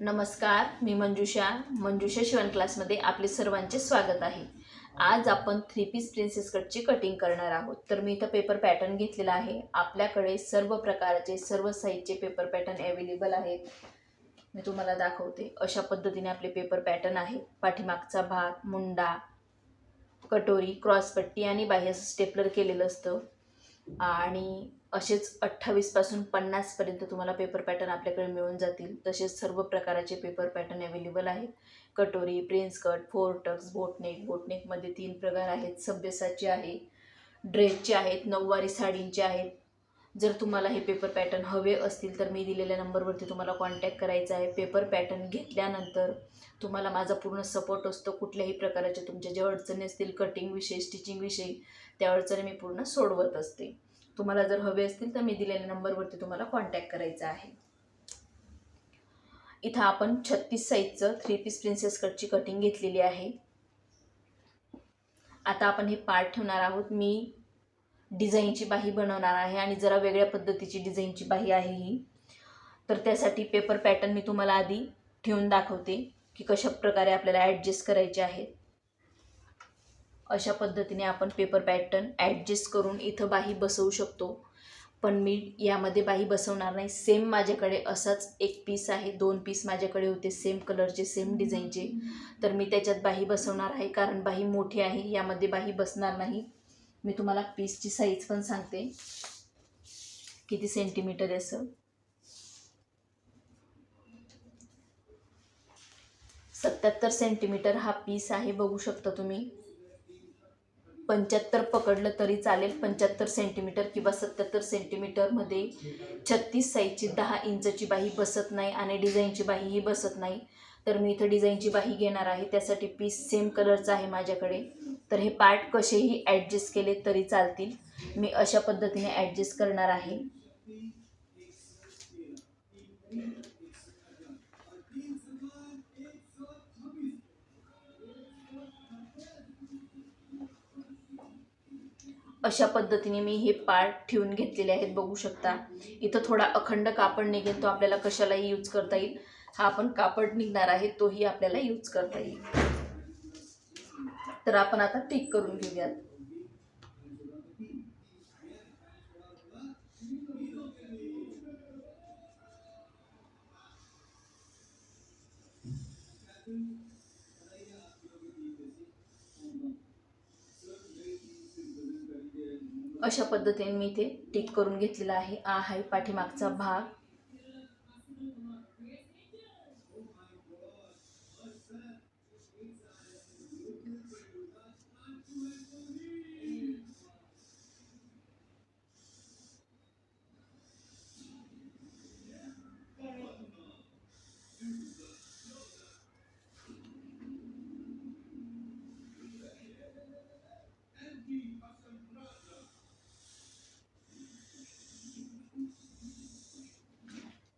नमस्कार मी मंजुषा. मंजुषा शिवण क्लासमध्ये आपले सर्वांचे स्वागत आहे. आज आपण थ्री पीस प्रिन्सेस कटची कटिंग करणार आहोत. तर मी इथं पेपर पॅटर्न घेतलेला आहे. आपल्याकडे सर्व प्रकारचे सर्व साईजचे पेपर पॅटर्न अवेलेबल आहेत. मी तुम्हाला दाखवते. अशा पद्धतीने आपले पेपर पॅटर्न आहे. पाठीमागचा भाग मुंडा कटोरी क्रॉसपट्टी आणि बाह्य स्टेपलर केलेलं असतं. आणि असेच अठ्ठावीसपासून पन्नासपर्यंत तुम्हाला पेपर पॅटर्न आपल्याकडे मिळून जातील. तसेच सर्व प्रकाराचे पेपर पॅटर्न अवेलेबल आहेत. कटोरी prince cut four tucks boatneck बोटनेकमध्ये तीन प्रकार आहेत. सभ्यसाचे आहे ड्रेसचे आहेत नऊवारी साडींचे आहेत. जर तुम्हाला हे पेपर पॅटर्न हवे असतील तर मी दिलेल्या नंबरवरती तुम्हाला कॉन्टॅक्ट करायचा आहे. पेपर पॅटर्न घेतल्यानंतर तुम्हाला माझा पूर्ण सपोर्ट असतो कुठल्याही प्रकाराच्या. तुमच्या ज्या अडचणी असतील कटिंगविषयी स्टिचिंगविषयी त्या अडचणी मी पूर्ण सोडवत असते. तुम्हाला जर हवे असतील तर मी दिलेल्या नंबरवरती तुम्हाला कॉन्टॅक्ट करायचा आहे. इथं आपण छत्तीस साईजचं थ्री पीस प्रिन्सेस कटची कटिंग घेतलेली आहे. आता आपण हे पार्ट ठेवणार आहोत. मी डिझाईनची बाही बनवणार आहे आणि जरा वेगळ्या पद्धतीची डिझाईनची बाही आहे ही. तर त्यासाठी पेपर पॅटर्न मी तुम्हाला आधी ठेवून दाखवते की कशा प्रकारे आपल्याला ॲडजस्ट करायचे आहेत. अशा पद्धतीने आपण पेपर पॅटर्न ॲडजस्ट करून इथं बाही बसवू शकतो. पण मी यामध्ये बाही बसवणार नाही. सेम माझ्याकडे असाच एक पीस आहे. दोन पीस माझ्याकडे होते. सेम कलरचे सेम डिझाईनचे तर मी त्याच्यात बाही बसवणार आहे. कारण बाही मोठी आहे. यामध्ये बाही बसणार नाही. मी तुम्हाला पीसची साईज पण सांगते. किती सेंटीमीटर आहे असं? सत्याहत्तर सेंटीमीटर हा पीस आहे. बघू शकता तुम्ही. पंच्याहत्तर पकडलं तरी चालेल. पंच्याहत्तर सेंटीमीटर किंवा सत्याहत्तर सेंटीमीटरमध्ये छत्तीस साईजची दहा इंचची बाही बसत नाही आणि डिझाईनची बाहीही बसत नाही. तर मी इथं डिझाईनची बाही घेणार आहे. त्यासाठी पीस सेम कलरचा आहे माझ्याकडे. तर हे पार्ट कसेही ॲडजस्ट केले तरी चालतील. मी अशा पद्धतीने ॲडजस्ट करणार आहे. अशा पद्धतीने मी हे पार्ट ठेवून घेतलेले आहेत बघू शकता. इथं थोडा अखंड कापड निघेल तो आपल्याला कशालाही यूज करता येईल. हा आपण कापड निघणार आहे तोही आपल्याला यूज करता येईल. तर आपण आता टिक करून घेऊयात. अशा पद्धतीने मी इथे टिक करून घेतलेला आहे. आ आहे पाठीमागचा भाग.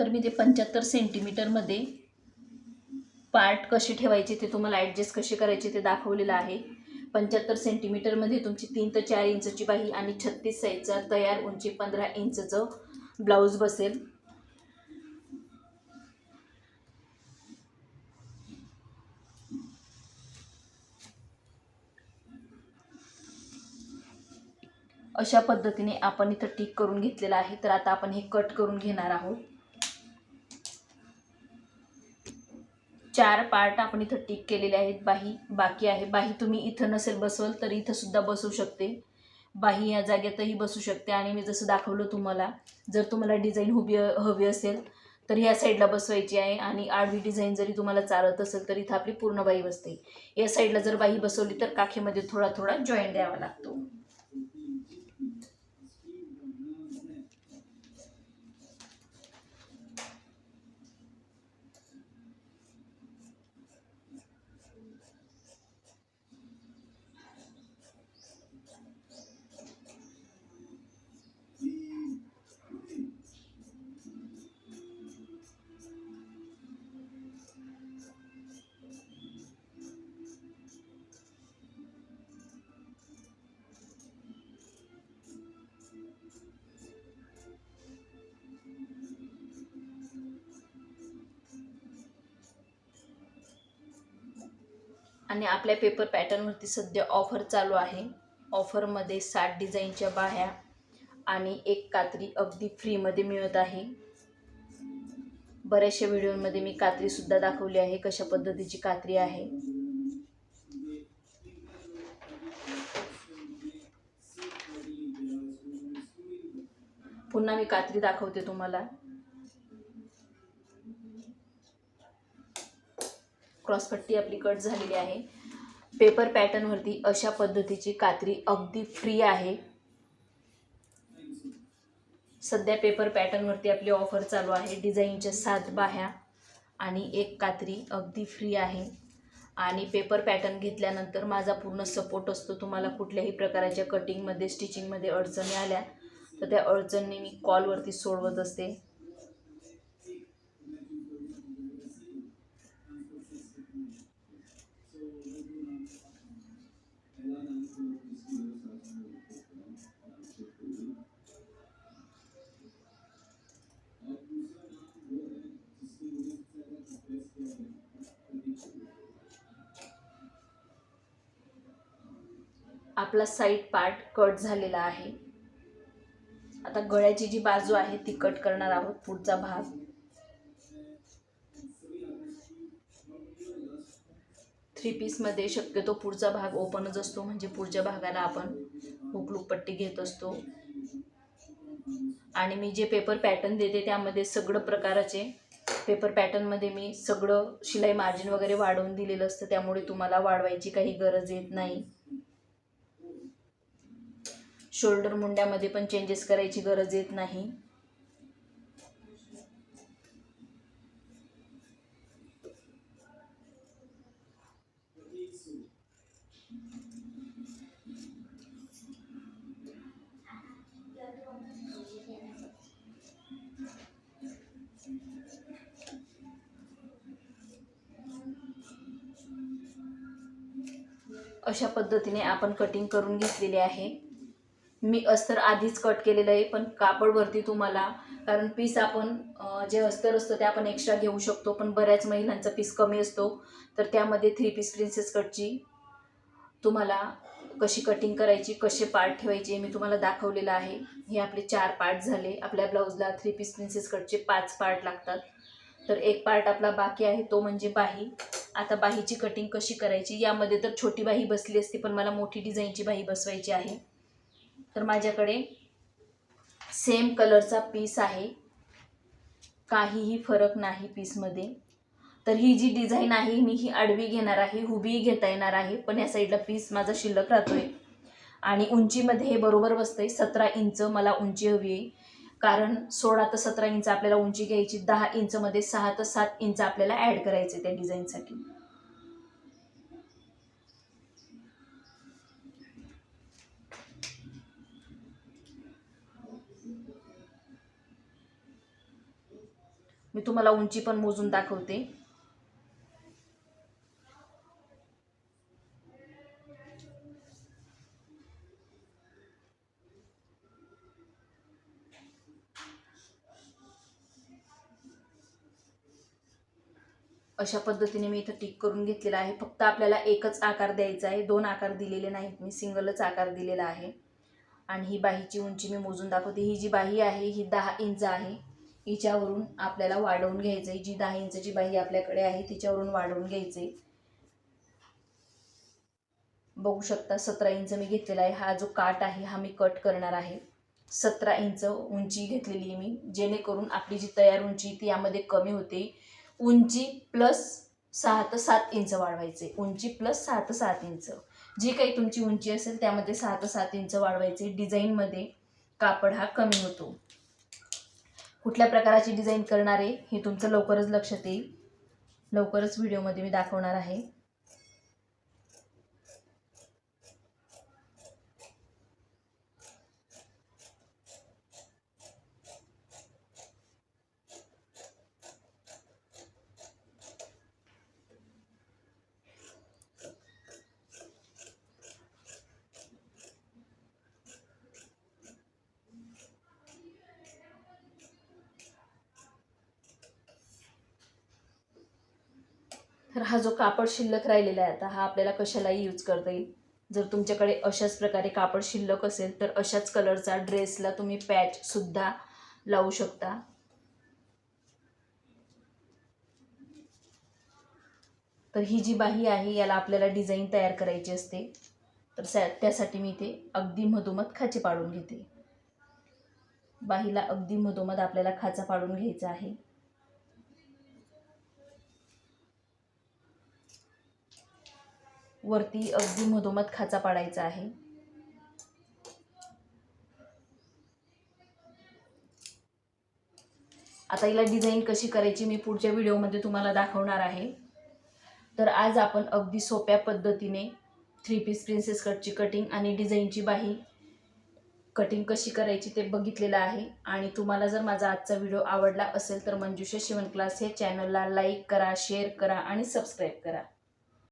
तर मी ते पंच्याहत्तर सेंटीमीटरमध्ये पार्ट कसे ठेवायचे ते तुम्हाला ॲडजस्ट कसे करायचे ते दाखवलेलं आहे. पंच्याहत्तर सेंटीमीटरमध्ये तुमची तीन ते चार इंचची बाही आणि छत्तीस साईजचा तयार उंची पंधरा इंचचं ब्लाऊज बसेल. अशा पद्धतीने आपण इथं टिक करून घेतलेलं आहे. तर आता आपण हे कट करून घेणार आहोत. चार पार्ट आपण इथं टिक केलेले आहेत. बाही बाकी आहे. बाही तुम्ही इथं नसेल बसवल तर इथं सुद्धा बसू शकते. बाही या जागेतही बसू शकते. आणि मी जसं दाखवलं तुम्हाला जर तुम्हाला डिझाईन हवी हवी असेल तर ह्या साईडला बसवायची आहे. आणि आडवी डिझाईन जरी तुम्हाला चालत असेल तर इथं आपली पूर्ण बाही बसते. या साईडला जर बाही बसवली तर काखेमध्ये थोडा थोडा जॉईंट द्यावा लागतो. आणि आपल्या पेपर पॅटर्नवरती सध्या ऑफर चालू आहे. ऑफरमध्ये साठ डिझाईनच्या बाह्या आणि एक कात्री अगदी फ्रीमध्ये मिळत आहे. बऱ्याचशा व्हिडिओमध्ये मी कात्रीसुद्धा दाखवली आहे कशा पद्धतीची कात्री आहे. पुन्हा मी कात्री दाखवते तुम्हाला. क्रॉसपट्टी आपली कट झालेली आहे. पेपर पॅटर्नवरती अशा पद्धतीची कात्री अगदी फ्री आहे. सध्या पेपर पॅटर्नवरती आपली ऑफर चालू आहे. डिझाईनच्या सात बाह्या आणि एक कात्री अगदी फ्री आहे. आणि पेपर पॅटर्न घेतल्यानंतर माझा पूर्ण सपोर्ट असतो. तुम्हाला कुठल्याही प्रकारच्या कटिंगमध्ये स्टिचिंगमध्ये अडचणी आल्या तर त्या अडचणी मी कॉलवरती सोडवत असते. आपला साईड पार्ट कट झालेला आहे. आता गळ्याची जी बाजू आहे ती कट करणार आहोत पुढचा भाग. थ्री पीसमध्ये शक्यतो पुढचा भाग ओपनच असतो म्हणजे पुढच्या भागाला आपण हुकलूक पट्टी घेत असतो. आणि मी जे पेपर पॅटर्न देते त्यामध्ये सगळं प्रकाराचे पेपर पॅटर्नमध्ये मी सगळं शिलाई मार्जिन वगैरे वाढवून दिलेलं असतं त्यामुळे तुम्हाला वाढवायची काही गरज येत नाही. शोल्डर मुंड्यामध्ये पण चेंजेस करायची गरज येत नाही. अशा पद्धतीने आपण कटिंग करून घेतलेली आहे. मी अस्तर आधीच कट केलेलं आहे पण कापडवरती तुम्हाला कारण पीस आपण जे अस्तर असतं ते आपण एक्स्ट्रा घेऊ शकतो पण बऱ्याच महिलांचा पीस कमी असतो. तर त्यामध्ये थ्री पीस प्रिन्सेस कटची तुम्हाला कशी कटिंग करायची कसे पार्ट ठेवायचे मी तुम्हाला दाखवलेलं आहे. हे आपले चार पार्ट झाले. आपल्या ब्लाऊजला थ्री पीस प्रिन्सेस कटचे पाच पार्ट लागतात. तर एक पार्ट आपला बाकी आहे तो म्हणजे बाही. आता बाहीची कटिंग कशी करायची यामध्ये तर छोटी बाही बसली असती पण मला मोठी डिझाईनची बाही बसवायची आहे. तर माझ्याकडे सेम कलरचा पीस आहे. काहीही फरक नाही पीसमध्ये तर ही जी डिझाईन आहे मी ही आडवी घेणार आहे हुबी घेता येणार आहे पण या साईडला पीस माझा शिल्लक राहतोय. आणि उंचीमध्ये हे बरोबर बसतंय सतरा इंच मला उंची हवी आहे. कारण सोळा ते सतरा इंच आपल्याला उंची घ्यायची दहा इंचमध्ये सहा तर सात इंच आपल्याला ॲड करायचे त्या डिझाईनसाठी मी तुम्हाला उंची पण मोजून दाखवते. अशा पद्धतीने मी इथं टिक करून घेतलेला आहे. फक्त आपल्याला एकच आकार द्यायचा आहे. दोन आकार दिलेले नाहीत. मी सिंगलच आकार दिलेला आहे. आणि ही बाहीची उंची मी मोजून दाखवते. ही जी बाही आहे ही दहा इंच आहे. हिच्यावरून आपल्याला वाढवून घ्यायचं आहे जी दहा इंचची बाही आपल्याकडे आहे तिच्यावरून वाढवून घ्यायचं आहे बघू शकता सतरा इंच मी घेतलेला आहे. हा जो काट आहे हा मी कट करणार आहे. सतरा इंच उंची घेतलेली आहे मी. जेणेकरून आपली जी तयार उंची ती यामध्ये कमी होते. उंची प्लस सहा ते सात इंच वाढवायचे. उंची प्लस सहा ते सात इंच. जी काही तुमची उंची असेल त्यामध्ये सहा ते सात इंच वाढवायचे. डिझाईनमध्ये कापड हा कमी होतो. कुठल्या प्रकाराची डिझाईन करणार आहे हे तुमचं लवकरच लक्षात येईल. लवकरच व्हिडिओमध्ये मी दाखवणार आहे. तर हा जो कापड शिल्लक राहिलेला आहे आता हा आपल्याला कशालाही यूज करता येईल. जर तुमच्याकडे अशाच प्रकारे कापड शिल्लक असेल तर अशाच कलरचा ड्रेसला तुम्ही पॅचसुद्धा लावू शकता. तर ही जी बाही आहे याला आपल्याला डिझाईन तयार करायची असते. तर सॅ त्यासाठी मी ते अगदी मधोमध खाचे पाडून घेते. बाहीला अगदी मधोमध आपल्याला खाचा पाडून घ्यायचा आहे. वरती अगदी मधोमध खाचा पाडायचा आहे. आता हिला डिझाईन कशी करायची मी पुढच्या व्हिडिओमध्ये तुम्हाला दाखवणार आहे. तर आज आपण अगदी सोप्या पद्धतीने थ्री पीस प्रिन्सेस कटची कटिंग आणि डिझाईनची बाही कटिंग कशी करायची ते बघितलेलं आहे. आणि तुम्हाला जर माझा आजचा व्हिडिओ आवडला असेल तर मंजुषा शिवण क्लास हे चॅनलला लाईक करा शेअर करा आणि सबस्क्राईब करा.